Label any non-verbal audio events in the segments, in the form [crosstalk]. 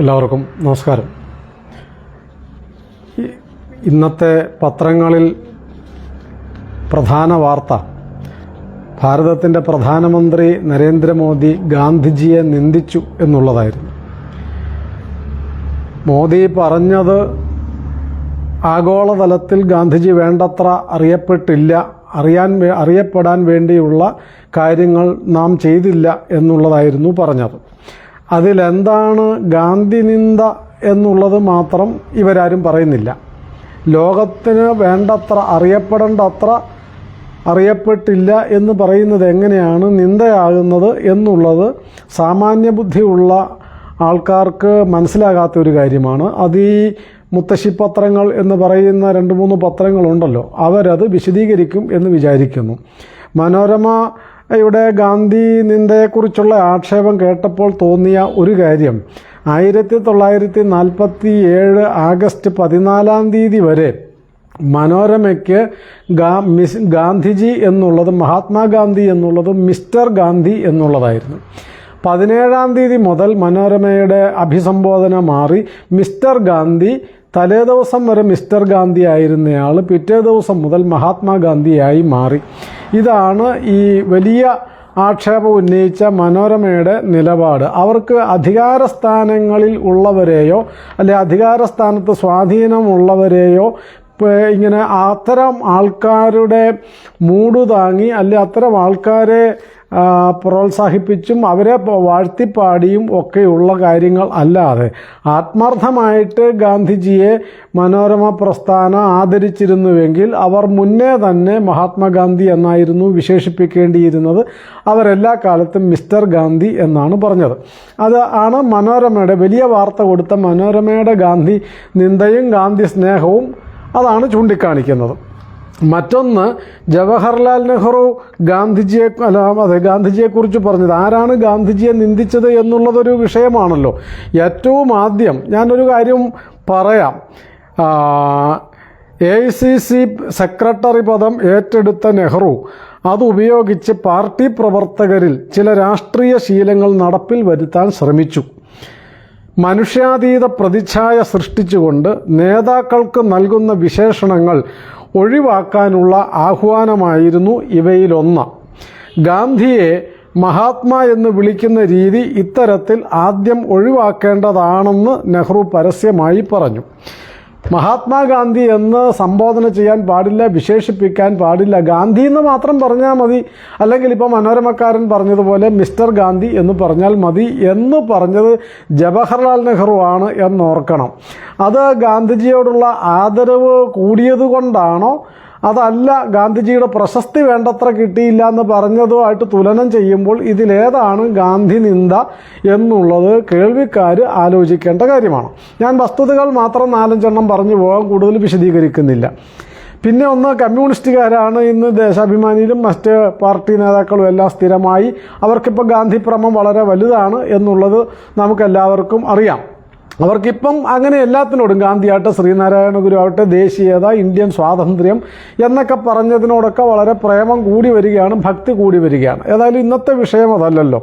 എല്ലാവർക്കും നമസ്കാരം. ഇന്നത്തെ പത്രങ്ങളിൽ പ്രധാന വാർത്ത ഭാരതത്തിന്റെ പ്രധാനമന്ത്രി നരേന്ദ്രമോദി ഗാന്ധിജിയെ നിന്ദിച്ചു എന്നുള്ളതായിരുന്നു. മോദി പറഞ്ഞത് ആഗോളതലത്തിൽ ഗാന്ധിജി വേണ്ടത്ര അറിയപ്പെട്ടില്ല അറിയാൻ അറിയപ്പെടാൻ വേണ്ടിയുള്ള കാര്യങ്ങൾ നാം ചെയ്തില്ല എന്നുള്ളതായിരുന്നു പറഞ്ഞത്. അതിലെന്താണ് ഗാന്ധി നിന്ദ എന്നുള്ളത് മാത്രം ഇവരാരും പറയുന്നില്ല. ലോകത്തിന് വേണ്ടത്ര അറിയപ്പെടേണ്ടത്ര അറിയപ്പെട്ടില്ല എന്ന് പറയുന്നത് എങ്ങനെയാണ് നിന്ദയാകുന്നത് എന്നുള്ളത് സാമാന്യ ബുദ്ധിയുള്ള ആൾക്കാർക്ക് മനസ്സിലാകാത്ത ഒരു കാര്യമാണ്. അത് ഈ മുത്തശ്ശി പത്രങ്ങൾ എന്ന് പറയുന്ന രണ്ട് മൂന്ന് പത്രങ്ങളുണ്ടല്ലോ. അവരത് വിശദീകരിക്കും എന്ന് വിചാരിക്കുന്നു. മനോരമ യുടെ ഗാന്ധി നിന്ദയെക്കുറിച്ചുള്ള ആക്ഷേപം കേട്ടപ്പോൾ തോന്നിയ ഒരു കാര്യം. ആയിരത്തി തൊള്ളായിരത്തി നാൽപ്പത്തി ഏഴ് ആഗസ്റ്റ് പതിനാലാം തീയതി വരെ മനോരമയ്ക്ക് ഗാ മിസ് ഗാന്ധിജി എന്നുള്ളത് മഹാത്മാഗാന്ധി എന്നുള്ളതും മിസ്റ്റർ ഗാന്ധി എന്നുള്ളതായിരുന്നു. പതിനേഴാം തീയതി മുതൽ മനോരമയുടെ അഭിസംബോധന മാറി മിസ്റ്റർ ഗാന്ധി തലേ ദിവസം വരെ മിസ്റ്റർ ഗാന്ധി ആയിരുന്നയാൾ പിറ്റേ ദിവസം മുതൽ മഹാത്മാഗാന്ധിയായി മാറി. ഇതാണ് ഈ വലിയ ആക്ഷേപം ഉന്നയിച്ച മനോരമയുടെ നിലപാട്. അവർക്ക് അധികാര സ്ഥാനങ്ങളിൽ ഉള്ളവരെയോ അല്ലെ അധികാര സ്ഥാനത്ത് സ്വാധീനമുള്ളവരെയോ ഇങ്ങനെ അത്തരം ആൾക്കാരുടെ മൂട് താങ്ങി അല്ലെ അത്തരം ആൾക്കാരെ പ്രോത്സാഹിപ്പിച്ചും അവരെ വാഴ്ത്തിപ്പാടിയും ഒക്കെയുള്ള കാര്യങ്ങൾ അല്ലാതെ. ആത്മാർത്ഥമായിട്ട് ഗാന്ധിജിയെ മനോരമ പ്രസ്ഥാനം ആദരിച്ചിരുന്നുവെങ്കിൽ അവർ മുന്നേ തന്നെ മഹാത്മാഗാന്ധി എന്നായിരുന്നു വിശേഷിപ്പിക്കേണ്ടിയിരുന്നത്. അവരെല്ലാ കാലത്തും മിസ്റ്റർ ഗാന്ധി എന്നാണ് പറഞ്ഞത്. അത് ആണ് മനോരമയുടെ വലിയ വാർത്ത കൊടുത്ത മനോരമയുടെ ഗാന്ധി നിന്ദയും ഗാന്ധി സ്നേഹവും അതാണ് ചൂണ്ടിക്കാണിക്കുന്നത്. മറ്റൊന്ന് ജവഹർലാൽ നെഹ്റു ഗാന്ധിജിയെ അല്ല അതെ ഗാന്ധിജിയെക്കുറിച്ച് പറഞ്ഞത്. ആരാണ് ഗാന്ധിജിയെ നിന്ദിച്ചത് എന്നുള്ളതൊരു വിഷയമാണല്ലോ. ഏറ്റവും ആദ്യം ഞാനൊരു കാര്യം പറയാം. എ സി സി സെക്രട്ടറി പദം ഏറ്റെടുത്ത നെഹ്റു അതുപയോഗിച്ച് പാർട്ടി പ്രവർത്തകരിൽ ചില രാഷ്ട്രീയ ശീലങ്ങൾ നടപ്പിൽ വരുത്താൻ ശ്രമിച്ചു. മനുഷ്യാതീത പ്രതിച്ഛായ സൃഷ്ടിച്ചുകൊണ്ട് നേതാക്കൾക്ക് നൽകുന്ന വിശേഷണങ്ങൾ ഒഴിവാക്കാനുള്ള ആഹ്വാനമായിരുന്നു ഇവയിലൊന്ന്. ഗാന്ധിയെ മഹാത്മാ എന്ന് വിളിക്കുന്ന രീതി ഇത്തരത്തിൽ ആദ്യം ഒഴിവാക്കേണ്ടതാണെന്ന് നെഹ്റു പരസ്യമായി പറഞ്ഞു. മഹാത്മാഗാന്ധി എന്ന് സംബോധന ചെയ്യാൻ പാടില്ല വിശേഷിപ്പിക്കാൻ പാടില്ല. ഗാന്ധി എന്ന് മാത്രം പറഞ്ഞാൽ മതി. അല്ലെങ്കിൽ ഇപ്പോൾ മനോരമക്കാരൻ പറഞ്ഞതുപോലെ മിസ്റ്റർ ഗാന്ധി എന്ന് പറഞ്ഞാൽ മതി എന്ന് പറഞ്ഞത് ജവഹർലാൽ നെഹ്റു ആണ് എന്നോർക്കണം. അത് ഗാന്ധിജിയോടുള്ള ആദരവ് കൂടിയത് കൊണ്ടാണോ അതല്ല ഗാന്ധിജിയുടെ പ്രശസ്തി വേണ്ടത്ര കിട്ടിയില്ല എന്ന് പറഞ്ഞതുമായിട്ട് തുലനം ചെയ്യുമ്പോൾ ഇതിലേതാണ് ഗാന്ധി നിന്ദ എന്നുള്ളത്. കേൾവിക്കാർ ആലോചിക്കേണ്ട കാര്യമാണ്. ഞാൻ വസ്തുതകൾ മാത്രം നാലഞ്ചെണ്ണം പറഞ്ഞു പോകാൻ കൂടുതൽ വിശദീകരിക്കുന്നില്ല. പിന്നെ ഒന്ന് കമ്മ്യൂണിസ്റ്റുകാരാണ് ഇന്ന് ദേശാഭിമാനിയിലും മറ്റ് പാർട്ടി നേതാക്കളും എല്ലാം സ്ഥിരമായി. അവർക്കിപ്പോൾ ഗാന്ധി ഭ്രമം വളരെ വലുതാണ് എന്നുള്ളത് നമുക്കെല്ലാവർക്കും അറിയാം. അവർക്കിപ്പം അങ്ങനെ എല്ലാത്തിനോടും ഗാന്ധിയാട്ടെ ശ്രീനാരായണ ഗുരു ആവട്ടെ ദേശീയത ഇന്ത്യൻ സ്വാതന്ത്ര്യം എന്നൊക്കെ പറഞ്ഞതിനോടൊക്കെ വളരെ പ്രേമം കൂടി വരികയാണ് ഭക്തി കൂടി വരികയാണ്. ഏതായാലും ഇന്നത്തെ വിഷയം അതല്ലല്ലോ.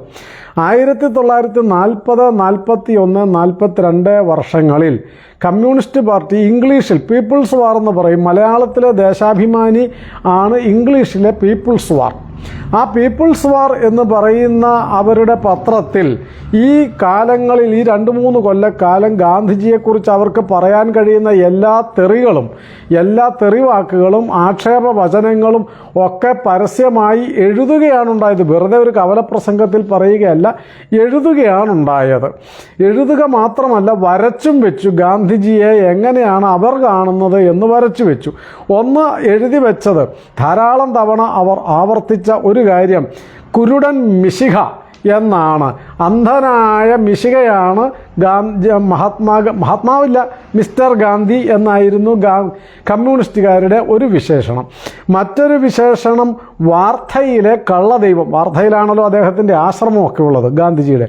ആയിരത്തി തൊള്ളായിരത്തി നാൽപ്പത് നാൽപ്പത്തി ഒന്ന് നാൽപ്പത്തിരണ്ട് വർഷങ്ങളിൽ കമ്മ്യൂണിസ്റ്റ് പാർട്ടി ഇംഗ്ലീഷിൽ പീപ്പിൾസ് വാർ എന്ന് പറയും. മലയാളത്തിലെ ദേശാഭിമാനി ആണ് ഇംഗ്ലീഷിലെ പീപ്പിൾസ് വാർ. ആ പീപ്പിൾസ് വാർ എന്ന് പറയുന്ന അവരുടെ പത്രത്തിൽ ഈ കാലങ്ങളിൽ ഈ രണ്ട് മൂന്ന് കൊല്ലക്കാലം ഗാന്ധിജിയെക്കുറിച്ച് അവർക്ക് പറയാൻ കഴിയുന്ന എല്ലാ തെറികളും എല്ലാ തെറിവാക്കുകളും ആക്ഷേപ വചനങ്ങളും ഒക്കെ പരസ്യമായി എഴുതുകയാണ് ഉണ്ടായത്. വെറുതെ ഒരു കവലപ്രസംഗത്തിൽ പറയുകയല്ല. എഴുതുകയാണ് ഉണ്ടായത് എഴുതുക മാത്രമല്ല വരച്ചും വെച്ചു. ഗാന്ധിജിയെ എങ്ങനെയാണ് അവർ കാണുന്നത് എന്ന് വരച്ചു വെച്ചു. ഒന്ന് എഴുതി വെച്ചത് ധാരാളം തവണ അവർ ആവർത്തിച്ച ഒരു കാര്യം. കുരുടൻ മിശിഹ. എന്നാണ്. അന്ധനായ മിശികയാണ് ഗാന്ധി മഹാത്മാ മഹാത്മാവില്ല മിസ്റ്റർ ഗാന്ധി എന്നായിരുന്നു ഗാ കമ്മ്യൂണിസ്റ്റുകാരുടെ ഒരു വിശേഷണം. മറ്റൊരു വിശേഷണം വാർധയിലെ കള്ളദൈവം. വാർധയിലാണല്ലോ അദ്ദേഹത്തിന്റെ ആശ്രമമൊക്കെ ഉള്ളത് ഗാന്ധിജിയുടെ.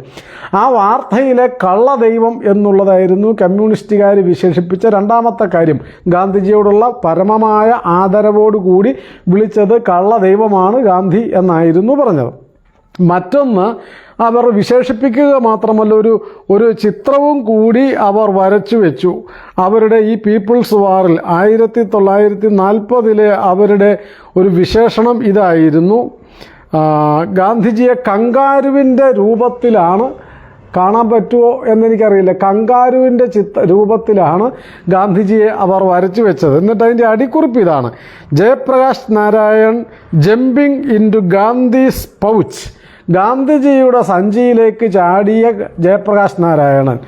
ആ വാർധയിലെ കള്ളദൈവം എന്നുള്ളതായിരുന്നു കമ്മ്യൂണിസ്റ്റുകാർ വിശേഷിപ്പിച്ച രണ്ടാമത്തെ കാര്യം. ഗാന്ധിജിയോടുള്ള പരമമായ ആദരവോടുകൂടി വിളിച്ചത് കള്ളദൈവമാണ് ഗാന്ധി എന്നായിരുന്നു പറഞ്ഞത്. മറ്റൊന്ന് അവർ വിശേഷിപ്പിക്കുക മാത്രമല്ല ഒരു ഒരു ചിത്രവും കൂടി അവർ വരച്ചു വെച്ചു. അവരുടെ ഈ പീപ്പിൾസ് വാറിൽ ആയിരത്തി തൊള്ളായിരത്തി നാൽപ്പതിലെ അവരുടെ ഒരു വിശേഷണം ഇതായിരുന്നു. ഗാന്ധിജിയെ കങ്കാരുവിന്റെ രൂപത്തിലാണ് കാണാൻ പറ്റുമോ എന്നെനിക്കറിയില്ല. കങ്കാരുവിന്റെ ചിത്ര രൂപത്തിലാണ് ഗാന്ധിജിയെ അവർ വരച്ചു വെച്ചത്. എന്നിട്ട് അതിന്റെ അടിക്കുറിപ്പ് ഇതാണ്. Jayaprakash Narayan jumping in Gandhi's pouch ഗാന്ധിജിയുടെ സഞ്ചിയിലേക്ക് ചാടിയ ജയപ്രകാശ് നാരായണൻ.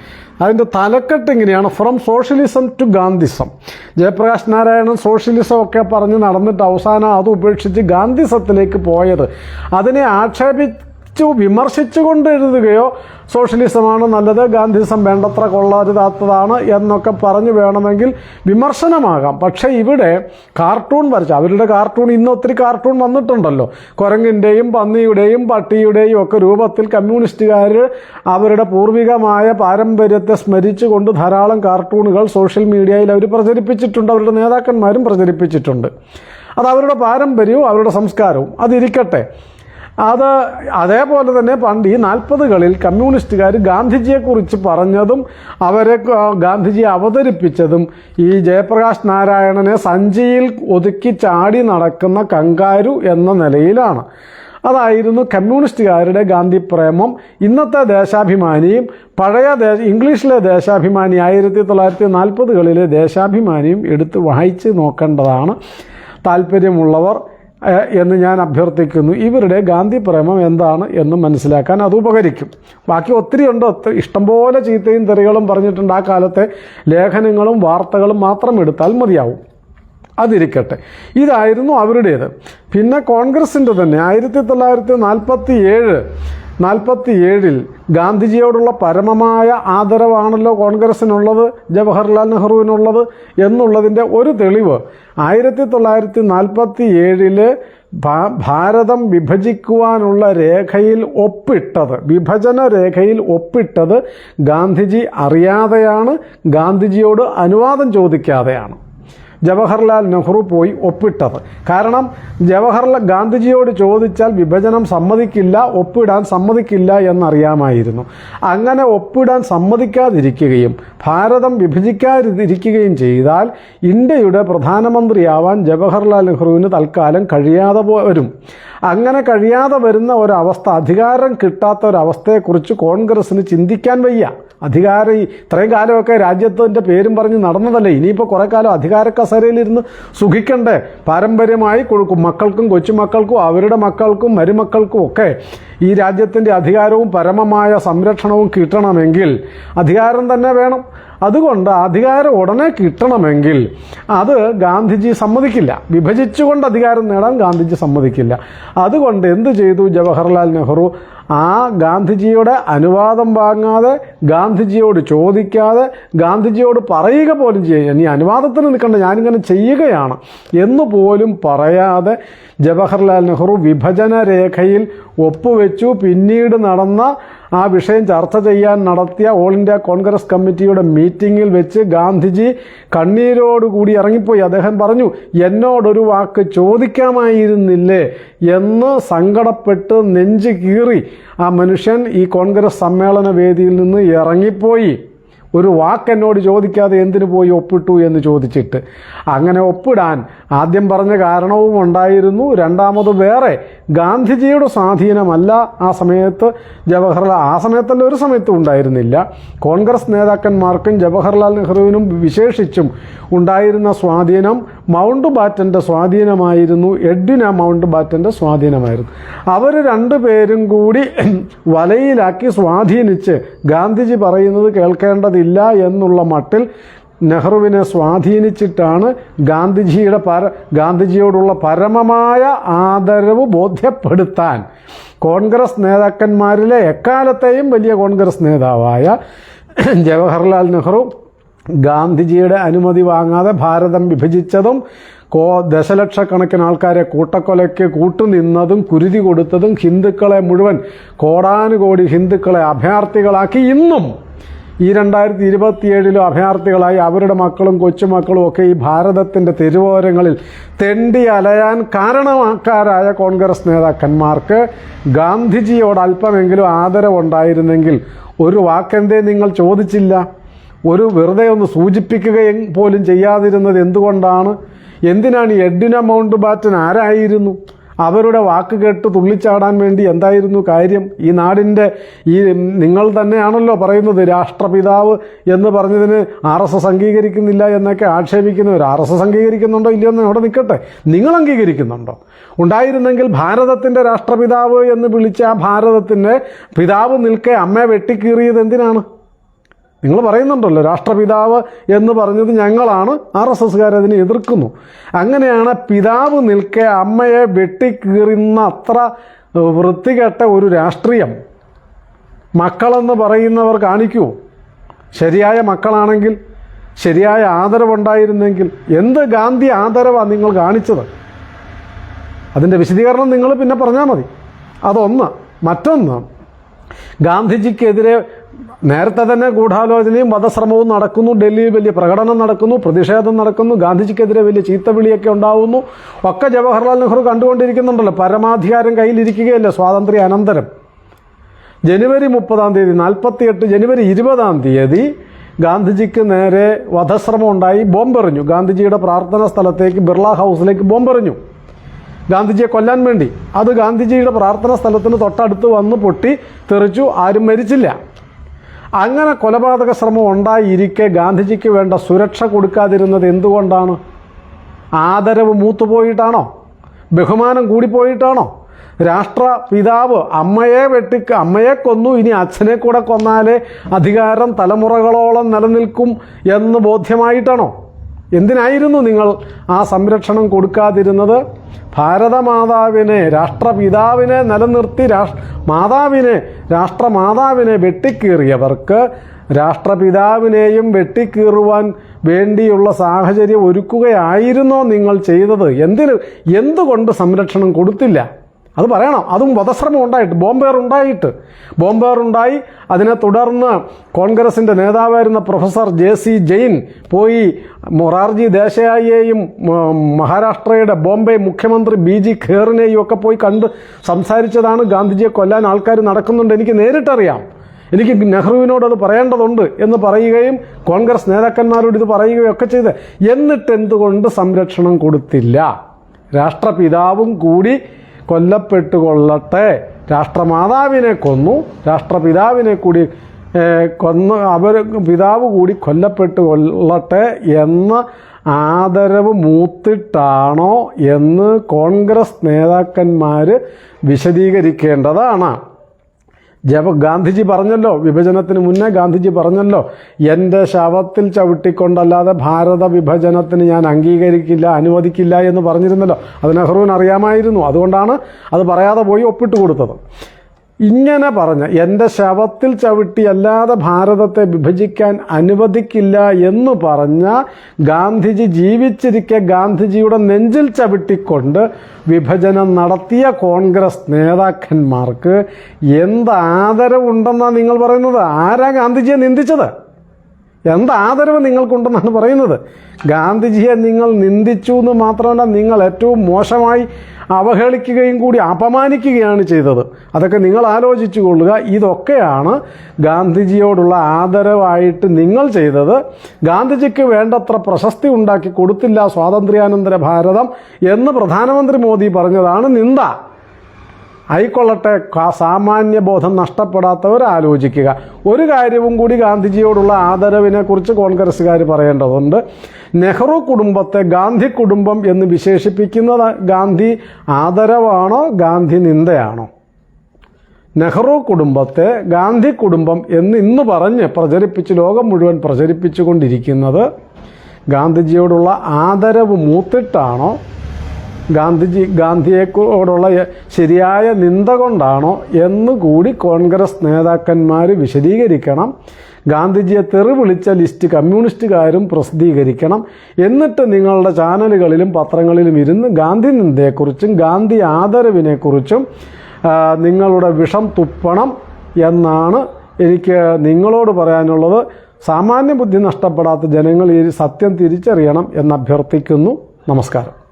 അതിന്റെ തലക്കെട്ട് ഇങ്ങനെയാണ്. From socialism to Gandhism Jayaprakash Narayanan socialism ഒക്കെ പറഞ്ഞ് നടന്നിട്ട് അവസാനം അത് ഉപേക്ഷിച്ച് ഗാന്ധിസത്തിലേക്ക് പോയത്. അതിനെ ആക്ഷേപിച്ചു വിമർശിച്ചുകൊണ്ട് എഴുതുകയോ സോഷ്യലിസമാണ് നല്ലത് ഗാന്ധിസം വേണ്ടത്ര കൊള്ളരുതാത്തതാണ് എന്നൊക്കെ പറഞ്ഞു വേണമെങ്കിൽ വിമർശനമാകാം. പക്ഷേ ഇവിടെ കാർട്ടൂൺ വരച്ച അവരുടെ കാർട്ടൂൺ ഇന്ന് ഒത്തിരി കാർട്ടൂൺ വന്നിട്ടുണ്ടല്ലോ. കുരങ്ങിന്റെയും പന്നിയുടെയും പട്ടിയുടെയും ഒക്കെ രൂപത്തിൽ കമ്മ്യൂണിസ്റ്റുകാർ അവരുടെ പൂർവികമായ പാരമ്പര്യത്തെ സ്മരിച്ചുകൊണ്ട് ധാരാളം കാർട്ടൂണുകൾ സോഷ്യൽ മീഡിയയിൽ അവർ പ്രചരിപ്പിച്ചിട്ടുണ്ട് അവരുടെ നേതാക്കന്മാരും പ്രചരിപ്പിച്ചിട്ടുണ്ട്. അത് അവരുടെ പാരമ്പര്യവും അവരുടെ സംസ്കാരവും. അതിരിക്കട്ടെ. അത് അതേപോലെ തന്നെ പണ്ട് ഈ നാൽപ്പതുകളിൽ കമ്മ്യൂണിസ്റ്റുകാർ ഗാന്ധിജിയെക്കുറിച്ച് പറഞ്ഞതും അവരെ ഗാന്ധിജിയെ അവതരിപ്പിച്ചതും ഈ ജയപ്രകാശ് നാരായണനെ സഞ്ചിയിൽ ഒതുക്കി ചാടി നടക്കുന്ന കങ്കാരു എന്ന നിലയിലാണ്. അതായിരുന്നു കമ്മ്യൂണിസ്റ്റുകാരുടെ ഗാന്ധി പ്രേമം ഇന്നത്തെ ദേശാഭിമാനിയും പഴയ ദേശ ഇംഗ്ലീഷിലെ ദേശാഭിമാനി ആയിരത്തി തൊള്ളായിരത്തി നാൽപ്പതുകളിലെ ദേശാഭിമാനിയും എടുത്ത് വായിച്ച് നോക്കേണ്ടതാണ്. താല്പര്യമുള്ളവർ എന്ന് ഞാൻ അഭ്യർത്ഥിക്കുന്നു. ഇവരുടെ ഗാന്ധി പ്രേമം എന്താണ് എന്ന് മനസ്സിലാക്കാൻ അത് ഉപകരിക്കും. ബാക്കി ഒത്തിരി ഉണ്ട്. ഇഷ്ടംപോലെ ചീത്തയും തെറികളും പറഞ്ഞിട്ടുണ്ട്. ആ കാലത്തെ ലേഖനങ്ങളും വാർത്തകളും മാത്രം എടുത്താൽ മതിയാവും. അതിരിക്കട്ടെ. ഇതായിരുന്നു അവരുടേത്. പിന്നെ കോൺഗ്രസിന്റെ തന്നെ ആയിരത്തി തൊള്ളായിരത്തി നാൽപ്പത്തി ഏഴ് നാൽപ്പത്തി ഏഴിൽ ഗാന്ധിജിയോടുള്ള പരമമായ ആദരവാണല്ലോ കോൺഗ്രസിനുള്ളത് ജവഹർലാൽ നെഹ്റുവിനുള്ളത് എന്നുള്ളതിന്റെ ഒരു തെളിവ് ആയിരത്തി തൊള്ളായിരത്തി നാൽപ്പത്തി ഏഴിൽ ഭാരതം വിഭജിക്കുവാനുള്ള രേഖയിൽ ഒപ്പിട്ടത് വിഭജന രേഖയിൽ ഒപ്പിട്ടത് ഗാന്ധിജി അറിയാതെയാണ് ഗാന്ധിജിയോട് അനുവാദം ചോദിക്കാതെയാണ്. ജവഹർലാൽ നെഹ്റു പോയി ഒപ്പിട്ടത്. കാരണം ജവഹർലാൽ ഗാന്ധിജിയോട് ചോദിച്ചാൽ വിഭജനം സമ്മതിക്കില്ല ഒപ്പിടാൻ സമ്മതിക്കില്ല എന്നറിയാമായിരുന്നു. അങ്ങനെ ഒപ്പിടാൻ സമ്മതിക്കാതിരിക്കുകയും ഭാരതം വിഭജിക്കാതിരിക്കുകയും ചെയ്താൽ ഇന്ത്യയുടെ പ്രധാനമന്ത്രിയാവാൻ ജവഹർലാൽ നെഹ്റുവിന് തൽക്കാലം കഴിയാതെ വരും. അങ്ങനെ കഴിയാതെ വരുന്ന ഒരവസ്ഥ അധികാരം കിട്ടാത്ത ഒരവസ്ഥയെക്കുറിച്ച് കോൺഗ്രസ്സിന് ചിന്തിക്കാൻ വയ്യ. അധികാരം ഇത്രയും കാലമൊക്കെ രാജ്യത്തിന്റെ പേരും പറഞ്ഞ് നടന്നതല്ലേ? ഇനിയിപ്പോൾ കുറേ കാലം അധികാര കസേരയിലിരുന്ന് സുഖിക്കണ്ടേ? പാരമ്പര്യമായി കൊടുക്കും മക്കൾക്കും കൊച്ചുമക്കൾക്കും അവരുടെ മക്കൾക്കും മരുമക്കൾക്കും ഒക്കെ ഈ രാജ്യത്തിന്റെ അധികാരവും പരമമായ സംരക്ഷണവും കിട്ടണമെങ്കിൽ അധികാരം തന്നെ വേണം. അതുകൊണ്ട് അധികാരം ഉടനെ കിട്ടണമെങ്കിൽ അത് ഗാന്ധിജി സമ്മതിക്കില്ല. വിഭജിച്ചുകൊണ്ട് അധികാരം നേടാൻ ഗാന്ധിജി സമ്മതിക്കില്ല. അതുകൊണ്ട് എന്ത് ചെയ്തു ജവഹർലാൽ നെഹ്റു? ആ ഗാന്ധിജിയുടെ അനുവാദം വാങ്ങാതെ ഗാന്ധിജിയോട് ചോദിക്കാതെ ഗാന്ധിജിയോട് പറയുക പോലും ചെയ്യുക നീ അനുവാദത്തിന് നിൽക്കണ്ട ഞാനിങ്ങനെ ചെയ്യുകയാണ് എന്ന് പോലും പറയാതെ ജവഹർലാൽ നെഹ്റു വിഭജന രേഖയിൽ ഒപ്പുവെച്ചു. പിന്നീട് നടന്ന ആ വിഷയം ചർച്ച ചെയ്യാൻ നടത്തിയ ഓൾ ഇന്ത്യ കോൺഗ്രസ് കമ്മിറ്റിയുടെ മീറ്റിംഗിൽ വെച്ച് ഗാന്ധിജി കണ്ണീരോടുകൂടി ഇറങ്ങിപ്പോയി. അദ്ദേഹം പറഞ്ഞു എന്നോടൊരു വാക്ക് ചോദിക്കാമായിരുന്നില്ലേ? എന്ന് സങ്കടപ്പെട്ട് നെഞ്ച് കീറി ആ മനുഷ്യൻ ഈ കോൺഗ്രസ് സമ്മേളന വേദിയിൽ നിന്ന് ഇറങ്ങിപ്പോയി. ഒരു വാക്കെന്നോട് ചോദിക്കാതെ എന്തിനു പോയി ഒപ്പിട്ടു എന്ന് ചോദിച്ചിട്ട്. അങ്ങനെ ഒപ്പിടാൻ ആദ്യം പറഞ്ഞ കാരണവും ഉണ്ടായിരുന്നു. രണ്ടാമത് വേറെ. ഗാന്ധിജിയുടെ സ്വാധീനമല്ല ആ സമയത്ത് ജവഹർലാൽ ആ സമയത്തല്ല ഒരു സമയത്തും ഉണ്ടായിരുന്നില്ല. കോൺഗ്രസ് നേതാക്കന്മാർക്കും ജവഹർലാൽ നെഹ്റുവിനും വിശേഷിച്ചും ഉണ്ടായിരുന്ന സ്വാധീനം മൗണ്ട് ബാറ്റന്റെ സ്വാധീനമായിരുന്നു എഡ്വിന മൗണ്ട് ബാറ്റന്റെ സ്വാധീനമായിരുന്നു. അവർ രണ്ടുപേരും കൂടി [clears throat] വലയിലാക്കി സ്വാധീനിച്ച് ഗാന്ധിജി പറയുന്നത് കേൾക്കേണ്ടതില്ല എന്നുള്ള മട്ടിൽ നെഹ്റുവിനെ സ്വാധീനിച്ചിട്ടാണ് ഗാന്ധിജിയുടെ പര ഗാന്ധിജിയോടുള്ള പരമമായ ആദരവ് ബോധ്യപ്പെടുത്താൻ കോൺഗ്രസ് നേതാക്കന്മാരിലെ എക്കാലത്തെയും വലിയ കോൺഗ്രസ് നേതാവായ [clears throat] ജവഹർലാൽ നെഹ്റു ഗാന്ധിജിയുടെ അനുമതി വാങ്ങാതെ ഭാരതം വിഭജിച്ചതും കോ ദശലക്ഷക്കണക്കിന് ആൾക്കാരെ കൂട്ടക്കൊലയ്ക്ക് കൂട്ടുനിന്നതും കുരുതി കൊടുത്തതും ഹിന്ദുക്കളെ മുഴുവൻ കോടാനുകോടി ഹിന്ദുക്കളെ അഭയാർത്ഥികളാക്കി. ഇന്നും ഈ രണ്ടായിരത്തി ഇരുപത്തിയേഴിലും അഭയാർത്ഥികളായി അവരുടെ മക്കളും കൊച്ചുമക്കളും ഒക്കെ ഈ ഭാരതത്തിന്റെ തെരുവോരങ്ങളിൽ തെണ്ടി അലയാൻ കാരണക്കാരായ കോൺഗ്രസ് നേതാക്കന്മാർക്ക് ഗാന്ധിജിയോട് അല്പമെങ്കിലും ആദരവുണ്ടായിരുന്നെങ്കിൽ ഒരു വാക്കെന്തേ നിങ്ങൾ ചോദിച്ചില്ല? ഒരു വെറുതെ ഒന്ന് സൂചിപ്പിക്കുകയും പോലും ചെയ്യാതിരുന്നത് എന്തുകൊണ്ടാണ്? എന്തിനാണ് ഈ മൗണ്ട് ബാറ്റൻ ആരായിരുന്നു? അവരുടെ വാക്ക് കേട്ട് തുള്ളിച്ചാടാൻ വേണ്ടി എന്തായിരുന്നു കാര്യം? ഈ നാടിന്റെ ഈ നിങ്ങൾ തന്നെയാണല്ലോ പറയുന്നത് രാഷ്ട്രപിതാവ് എന്ന് പറഞ്ഞതിന് ആർ എസ് എസ് അംഗീകരിക്കുന്നില്ല എന്നൊക്കെ ആക്ഷേപിക്കുന്നവർ ആർ എസ് എസ് അംഗീകരിക്കുന്നുണ്ടോ ഇല്ലയോ എന്ന് അവിടെ നിൽക്കട്ടെ. നിങ്ങൾ അംഗീകരിക്കുന്നുണ്ടോ? ഉണ്ടായിരുന്നെങ്കിൽ ഭാരതത്തിന്റെ രാഷ്ട്രപിതാവ് എന്ന് വിളിച്ച ആ ഭാരതത്തിന്റെ പിതാവ് നിൽക്കെ അമ്മ വെട്ടിക്കീറിയത് എന്തിനാണ്? നിങ്ങൾ പറയുന്നുണ്ടല്ലോ രാഷ്ട്രപിതാവ് എന്ന് പറഞ്ഞത് ഞങ്ങളാണ് ആർ എസ് എസ്കാർ അതിനെ എതിർക്കുന്നു. അങ്ങനെയാണ് പിതാവ് നിൽക്കെ അമ്മയെ വെട്ടിക്കീറുന്ന അത്ര വൃത്തികെട്ട ഒരു രാഷ്ട്രീയം. മക്കളെന്ന് പറയുന്നവർ കാണിക്കൂ. ശരിയായ മക്കളാണെങ്കിൽ ശരിയായ ആദരവുണ്ടായിരുന്നെങ്കിൽ എന്ത് ഗാന്ധി ആദരവാണ് നിങ്ങൾ കാണിച്ചത്? അതിന്റെ വിശദീകരണം നിങ്ങൾ പിന്നെ പറഞ്ഞാൽ മതി. അതൊന്ന്. മറ്റൊന്ന് ഗാന്ധിജിക്കെതിരെ നേരത്തെ തന്നെ ഗൂഢാലോചനയും വധശ്രമവും നടക്കുന്നു. ഡൽഹിയിൽ വലിയ പ്രകടനം നടക്കുന്നു. പ്രതിഷേധം നടക്കുന്നു. ഗാന്ധിജിക്കെതിരെ വലിയ ചീത്തവിളിയൊക്കെ ഉണ്ടാവുന്നു. ഒക്കെ ജവഹർലാൽ നെഹ്റു കണ്ടുകൊണ്ടിരിക്കുന്നുണ്ടല്ലോ. പരമാധികാരം കയ്യിലിരിക്കുകയല്ലേ സ്വാതന്ത്ര്യ അനന്തരം? ജനുവരി മുപ്പതാം തീയതി നാൽപ്പത്തിയെട്ട് ജനുവരി ഇരുപതാം തീയതി ഗാന്ധിജിക്ക് നേരെ വധശ്രമം ഉണ്ടായി. ബോംബെറിഞ്ഞു. ഗാന്ധിജിയുടെ പ്രാർത്ഥനാ സ്ഥലത്തേക്ക് ബിർള ഹൗസിലേക്ക് ബോംബെറിഞ്ഞു. ഗാന്ധിജിയെ കൊല്ലാൻ വേണ്ടി. അത് ഗാന്ധിജിയുടെ പ്രാർത്ഥനാ സ്ഥലത്തിന് തൊട്ടടുത്ത് വന്ന് പൊട്ടി തെറിച്ചു. ആരും മരിച്ചില്ല. അങ്ങനെ കൊലപാതക ശ്രമം ഉണ്ടായിരിക്കെ ഗാന്ധിജിക്ക് വേണ്ട സുരക്ഷ കൊടുക്കാതിരുന്നത് എന്തുകൊണ്ടാണ്? ആദരവ് മൂത്തുപോയിട്ടാണോ? ബഹുമാനം കൂടിപ്പോയിട്ടാണോ? രാഷ്ട്രപിതാവ് അമ്മയെ വെട്ടി അമ്മയെ കൊന്നു ഇനി അച്ഛനെ കൂടെ കൊന്നാലേ അധികാരം തലമുറകളോളം നിലനിൽക്കും എന്ന് ബോധ്യമായിട്ടാണോ? എന്തിനായിരുന്നു നിങ്ങൾ ആ സംരക്ഷണം കൊടുക്കാതിരുന്നത്? ഭാരതമാതാവിനെ രാഷ്ട്രപിതാവിനെ നിലനിർത്തി രാഷ്ട്ര മാതാവിനെ രാഷ്ട്രമാതാവിനെ വെട്ടിക്കീറിയവർക്ക് രാഷ്ട്രപിതാവിനെയും വെട്ടിക്കീറുവാൻ വേണ്ടിയുള്ള സാഹചര്യം ഒരുക്കുകയായിരുന്നോ നിങ്ങൾ ചെയ്തത്? എന്തിന് എന്തുകൊണ്ട് സംരക്ഷണം കൊടുത്തില്ല? അത് പറയണം. അതും വധശ്രമം ഉണ്ടായിട്ട് ബോംബേർ ഉണ്ടായിട്ട്. ബോംബേർ ഉണ്ടായി. അതിനെ തുടർന്ന് കോൺഗ്രസിന്റെ നേതാവായിരുന്ന പ്രൊഫസർ ജെ സി ജെയിൻ പോയി മൊറാർജി ദേശായിയെയും മഹാരാഷ്ട്രയുടെ ബോംബെ മുഖ്യമന്ത്രി ബി ജി ഖേറിനെയും ഒക്കെ പോയി കണ്ട് സംസാരിച്ചതാണ് ഗാന്ധിജിയെ കൊല്ലാൻ ആൾക്കാർ നടക്കുന്നുണ്ട്. എനിക്ക് നേരിട്ടറിയാം. എനിക്ക് നെഹ്റുവിനോട് അത് പറയേണ്ടതുണ്ട് എന്ന് പറയുകയും കോൺഗ്രസ് നേതാക്കന്മാരോട് ഇത് പറയുകയും ഒക്കെ ചെയ്ത്. എന്നിട്ട് എന്തുകൊണ്ട് സംരക്ഷണം കൊടുത്തില്ല? രാഷ്ട്രപിതാവും കൂടി കൊല്ലപ്പെട്ടുകൊള്ളട്ടെ. രാഷ്ട്രമാതാവിനെ കൊന്നു. രാഷ്ട്രപിതാവിനെ കൂടി കൊന്ന് അവർ പിതാവ് കൂടി കൊല്ലപ്പെട്ട് കൊള്ളട്ടെ എന്ന ആദരവ് മൂത്തിട്ടാണോ എന്ന് കോൺഗ്രസ് നേതാക്കന്മാർ വിശദീകരിക്കേണ്ടതാണ്. ജവ ഗാന്ധിജി പറഞ്ഞല്ലോ വിഭജനത്തിന് മുന്നേ ഗാന്ധിജി പറഞ്ഞല്ലോ എന്റെ ശവത്തിൽ ചവിട്ടിക്കൊണ്ടല്ലാതെ ഭാരത വിഭജനത്തിന് ഞാൻ അംഗീകരിക്കില്ല അനുവദിക്കില്ല എന്ന് പറഞ്ഞിരുന്നല്ലോ. അത് നെഹ്റുവിന് അറിയാമായിരുന്നു. അതുകൊണ്ടാണ് അത് പറയാതെ പോയി ഒപ്പിട്ട് കൊടുത്തത്. ഇങ്ങനെ പറഞ്ഞ എന്റെ ശവത്തിൽ ചവിട്ടി അല്ലാതെ ഭാരതത്തെ വിഭജിക്കാൻ അനുവദിക്കില്ല എന്ന് പറഞ്ഞ ഗാന്ധിജി ജീവിച്ചിരിക്കെ ഗാന്ധിജിയുടെ നെഞ്ചിൽ ചവിട്ടിക്കൊണ്ട് വിഭജനം നടത്തിയ കോൺഗ്രസ് നേതാക്കന്മാർക്ക് എന്ത് ആദരവുണ്ടെന്നാണ് നിങ്ങൾ പറയുന്നത്? ആരാ ഗാന്ധിജിയെ നിന്ദിച്ചത്? എന്ത് ആദരവ് നിങ്ങൾക്കുണ്ടെന്നാണ് പറയുന്നത്? ഗാന്ധിജിയെ നിങ്ങൾ നിന്ദിച്ചു എന്ന് മാത്രമല്ല നിങ്ങൾ ഏറ്റവും മോശമായി അവഹേളിക്കുകയും കൂടി അപമാനിക്കുകയാണ് ചെയ്തത്. അതൊക്കെ നിങ്ങൾ ആലോചിച്ചു കൊള്ളുക. ഇതൊക്കെയാണ് ഗാന്ധിജിയോടുള്ള ആദരവായിട്ട് നിങ്ങൾ ചെയ്തത്. ഗാന്ധിജിക്ക് വേണ്ടത്ര പ്രശസ്തി ഉണ്ടാക്കി കൊടുത്തില്ല സ്വാതന്ത്ര്യാനന്തര ഭാരതം എന്ന് പ്രധാനമന്ത്രി മോദി പറഞ്ഞതാണ് നിന്ദ. ആയിക്കൊള്ളട്ടെ സാമാന്യ ബോധം നഷ്ടപ്പെടാത്തവർ ആലോചിക്കുക. ഒരു കാര്യവും കൂടി ഗാന്ധിജിയോടുള്ള ആദരവിനെ കുറിച്ച് കോൺഗ്രസ്സുകാർ പറയേണ്ടതുണ്ട്. നെഹ്റു കുടുംബത്തെ ഗാന്ധി കുടുംബം എന്ന് വിശേഷിപ്പിക്കുന്നത് ഗാന്ധി ആദരവാണോ ഗാന്ധി നിന്ദയാണോ? നെഹ്റു കുടുംബത്തെ ഗാന്ധി കുടുംബം എന്ന് ഇന്ന് പറഞ്ഞ് പ്രചരിപ്പിച്ച് ലോകം മുഴുവൻ പ്രചരിപ്പിച്ചുകൊണ്ടിരിക്കുന്നത് ഗാന്ധിജിയോടുള്ള ആദരവ് മൂത്തിട്ടാണോ ഗാന്ധിജി ഗാന്ധിയെക്കോടുള്ള ശരിയായ നിന്ദ കൊണ്ടാണോ എന്ന് കൂടി കോൺഗ്രസ് നേതാക്കന്മാർ വിശദീകരിക്കണം. ഗാന്ധിജിയെ തെറി വിളിച്ച ലിസ്റ്റ് കമ്മ്യൂണിസ്റ്റുകാരും പ്രസിദ്ധീകരിക്കണം. എന്നിട്ട് നിങ്ങളുടെ ചാനലുകളിലും പത്രങ്ങളിലും ഇരുന്ന് ഗാന്ധി നിന്ദയെക്കുറിച്ചും ഗാന്ധി ആദരവിനെക്കുറിച്ചും നിങ്ങളുടെ വിഷം തുപ്പണം എന്നാണ് എനിക്ക് നിങ്ങളോട് പറയാനുള്ളത്. സാമാന്യ ബുദ്ധി നഷ്ടപ്പെടാത്ത ജനങ്ങൾ ഈ സത്യം തിരിച്ചറിയണം എന്ന് അഭ്യർത്ഥിക്കുന്നു നമസ്കാരം.